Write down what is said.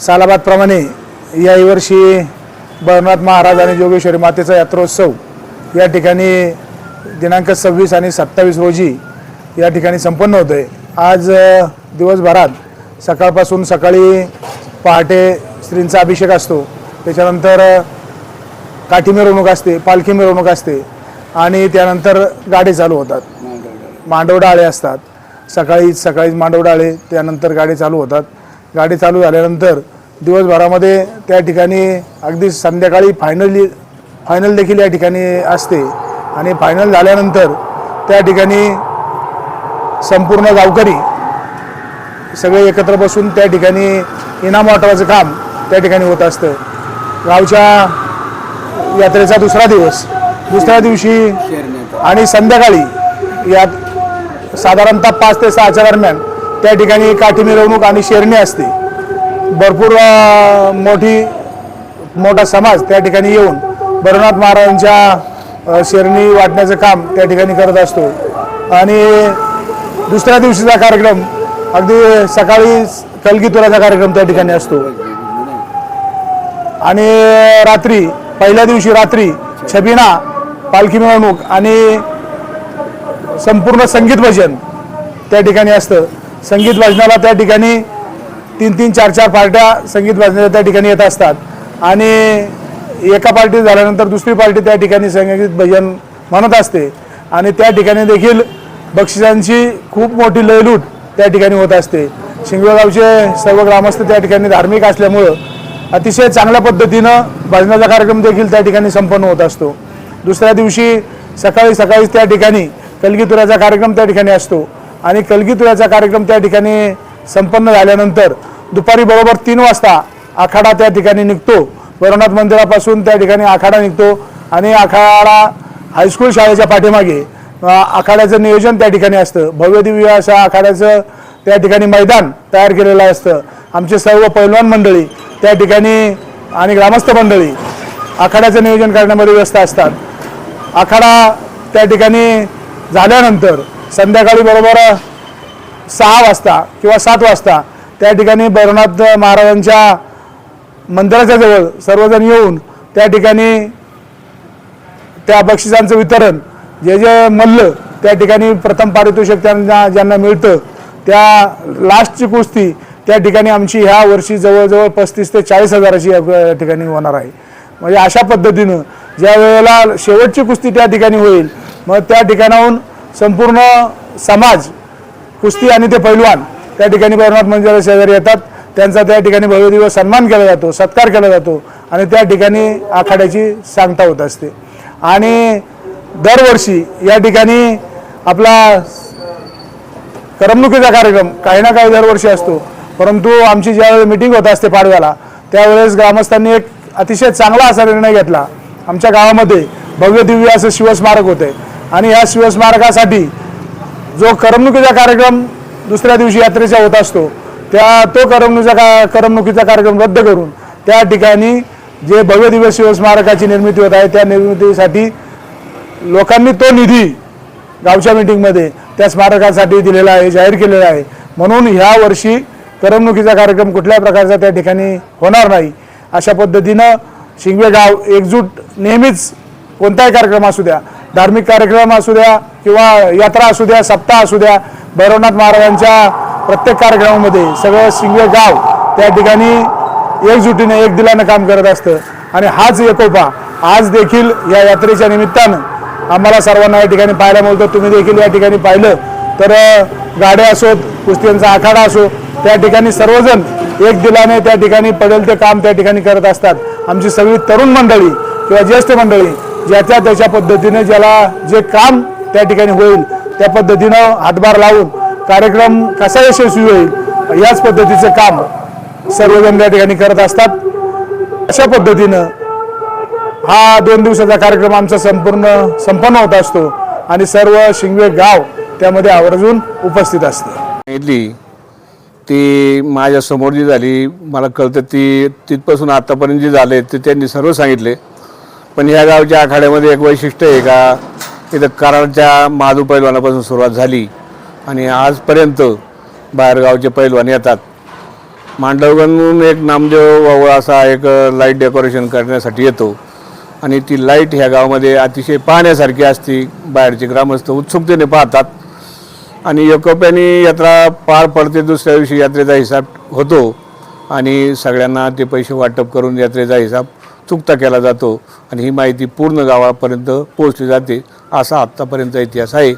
सालाबादप्रमाणे याही वर्षी भरनाथ महाराज आणि जोगेश्वरी मातेचा यात्रोत्सव या ठिकाणी दिनांक सव्वीस आणि सत्तावीस रोजी या ठिकाणी संपन्न होतो आहे आज दिवसभरात सकाळपासून सकाळी पहाटे स्त्रींचा अभिषेक असतो. त्याच्यानंतर काठी मिरवणूक असते पालखी मिरवणूक असते आणि त्यानंतर गाडी चालू होतात. मांडवडाळे असतात. सकाळी सकाळी मांडवडाळे त्यानंतर गाडी चालू होतात. गाडी चालू झाल्यानंतर दिवसभरामध्ये त्या ठिकाणी अगदी संध्याकाळी फायनली फायनल देखील या ठिकाणी असते. आणि फायनल झाल्यानंतर त्या ठिकाणी संपूर्ण गावकरी सगळे एकत्र बसून त्या ठिकाणी इनाम वाटवाचं काम त्या ठिकाणी होत असतं. गावच्या यात्रेचा दुसरा दिवस दुसऱ्या दिवशी आणि संध्याकाळी यात साधारणतः पाच ते सहाच्या दरम्यान त्या ठिकाणी काठी मिरवणूक आणि शेरणी असते. भरपूर मोठी मोठा समाज त्या ठिकाणी येऊन भरनाथ महाराजांच्या शेरणी वाटण्याचं काम त्या ठिकाणी करत असतो. आणि दुसऱ्या दिवशीचा कार्यक्रम अगदी सकाळी कलगीतुराचा कार्यक्रम त्या ठिकाणी असतो. आणि रात्री पहिल्या दिवशी रात्री छबिना पालखी मिरवणूक आणि संपूर्ण संगीत भजन त्या ठिकाणी असतं. संगीत भजनाला त्या ठिकाणी तीन तीन चार चार पार्ट्या संगीत वाजण्याच्या त्या ठिकाणी येत असतात. आणि एका पार्टी झाल्यानंतर दुसरी पार्टी त्या ठिकाणी संगीत भजन म्हणत असते. आणि त्या ठिकाणी देखील बक्षिसांची खूप मोठी लयलूट त्या ठिकाणी होत असते. शिंगवेगावचे सर्व ग्रामस्थ त्या ठिकाणी धार्मिक असल्यामुळं अतिशय चांगल्या पद्धतीनं भजनाचा कार्यक्रम देखील त्या ठिकाणी संपन्न होत असतो. दुसऱ्या दिवशी सकाळी सकाळीच त्या ठिकाणी कलगीतुऱ्याचा कार्यक्रम त्या ठिकाणी असतो. आणि कलगीतुऱ्याचा कार्यक्रम त्या ठिकाणी संपन्न झाल्यानंतर दुपारी बरोबर तीन वाजता आखाडा त्या ठिकाणी निघतो. भैरवनाथ मंदिरापासून त्या ठिकाणी आखाडा निघतो आणि आखाडा हायस्कूल शाळेच्या पाठीमागे आखाड्याचं नियोजन त्या ठिकाणी असतं. भव्यदिव्य अशा आखाड्याचं त्या ठिकाणी मैदान तयार केलेलं असतं. आमचे सर्व पैलवान मंडळी त्या ठिकाणी आणि ग्रामस्थ मंडळी आखाड्याचं नियोजन करण्यामध्ये व्यस्त असतात. आखाडा त्या ठिकाणी झाल्यानंतर संध्याकाळी बरोबर सहा वाजता किंवा सात वाजता त्या ठिकाणी भैरवनाथ महाराजांच्या मंदिराच्या जवळ सर्वजण येऊन त्या ठिकाणी त्या बक्षिसांचं वितरण जे जे मल्ल त्या ठिकाणी प्रथम पारितोषिक त्यांना ज्यांना मिळतं त्या लास्टची कुस्ती त्या ठिकाणी आमची ह्या वर्षी जवळजवळ पस्तीस ते चाळीस हजाराची या ठिकाणी होणार आहे. म्हणजे अशा पद्धतीनं ज्या वेळेला शेवटची कुस्ती त्या ठिकाणी होईल मग त्या ठिकाणाहून संपूर्ण समाज कुस्ती आणि ते पैलवान त्या ठिकाणी भैरवनाथ मंदिराचे शेजारी येतात. त्यांचा त्या ठिकाणी भव्यदिवस सन्मान केला जातो सत्कार केला जातो आणि त्या ठिकाणी आखाड्याची सांगता होत असते. आणि दरवर्षी या ठिकाणी आपला करमणुकीचा कार्यक्रम काही ना काही दरवर्षी असतो. परंतु आमची ज्यावेळेस मिटिंग होत असते पाडव्याला त्यावेळेस ग्रामस्थांनी एक अतिशय चांगला असा निर्णय घेतला. आमच्या गावामध्ये भव्य दिव्य असं शिवस्मारक होते. आणि ह्या शिवस्मारकासाठी जो करमणुकीचा कार्यक्रम दुसऱ्या दिवशी यात्रेचा होत असतो. त्या तो करमणुकीचा का करमणुकीचा कार्यक्रम रद्द करून त्या ठिकाणी जे भव्य दिव्य शिवस्मारकाची निर्मिती होत आहे त्या निर्मितीसाठी लोकांनी तो निधी गावच्या मिटिंगमध्ये त्या स्मारकासाठी दिलेला आहे जाहीर केलेला आहे. म्हणून ह्या वर्षी करमणुकीचा कार्यक्रम कुठल्या प्रकारचा त्या ठिकाणी होणार नाही अशा पद्धतीनं शिंगवे गाव एकजूट नेहमीच कोणताही कार्यक्रम असू द्या धार्मिक कार्यक्रम असू द्या किंवा यात्रा असू द्या सप्ताह असू द्या भैरवनाथ महाराजांच्या प्रत्येक कार्यक्रमामध्ये सगळं शिंगवे गाव त्या ठिकाणी एकजुटीने एक दिलानं काम करत असतं. आणि हाच एकोपा आज देखील या यात्रेच्या निमित्तानं आम्हाला सर्वांना या ठिकाणी पाहायला मिळतो. तुम्ही देखील या ठिकाणी पाहिलं तर गाड्या असोत कुस्त्यांचा आखाडा असो त्या ठिकाणी सर्वजण एक दिलाने त्या ठिकाणी पडेल ते काम त्या ठिकाणी करत असतात. आमची सगळी तरुण मंडळी किंवा ज्येष्ठ मंडळी ज्याच्या त्याच्या पद्धतीने ज्याला जे काम त्या ठिकाणी होईल. त्या पद्धतीनं हातभार लावून कार्यक्रम कसा यशस्वी होईल याच पद्धतीचं काम सर्वजण त्या ठिकाणी करत असतात. अशा पद्धतीनं हा दोन दिवसाचा कार्यक्रम आमचा संपूर्ण संपन्न होत असतो आणि सर्व शिंगवे गाव त्यामध्ये आवर्जून उपस्थित असते. सांगितली ती माझ्यासमोर जी झाली मला कळतं ती तिथपासून आत्तापर्यंत जे झाले ते त्यांनी सर्व सांगितले. पण ह्या गावच्या आखाड्यामध्ये एक वैशिष्ट्य आहे का? इथं कराडच्या महादू पैलवानापासून सुरुवात झाली आणि आजपर्यंत बाहेरगावचे पैलवान येतात. मांडवगणहून एक नामदेव वावळ असा एक लाइट डेकोरेशन करण्यासाठी येतो. आणि ती लाइट ह्या गावामध्ये अतिशय पाहण्यासारखी असते. बाहेरचे ग्रामस्थ उत्सुकतेने पाहतात. आणि एकोप्याने यात्रा पार पडते दुसऱ्या दिवशी यात्रेचा हिसाब होतो. आणि सगळ्यांना ते पैसे वाटप करून यात्रेचा हिसाब चुकता केला जातो आणि ही माहिती पूर्ण गावापर्यंत पोहोचली जाते असा आत्तापर्यंत इतिहास आहे.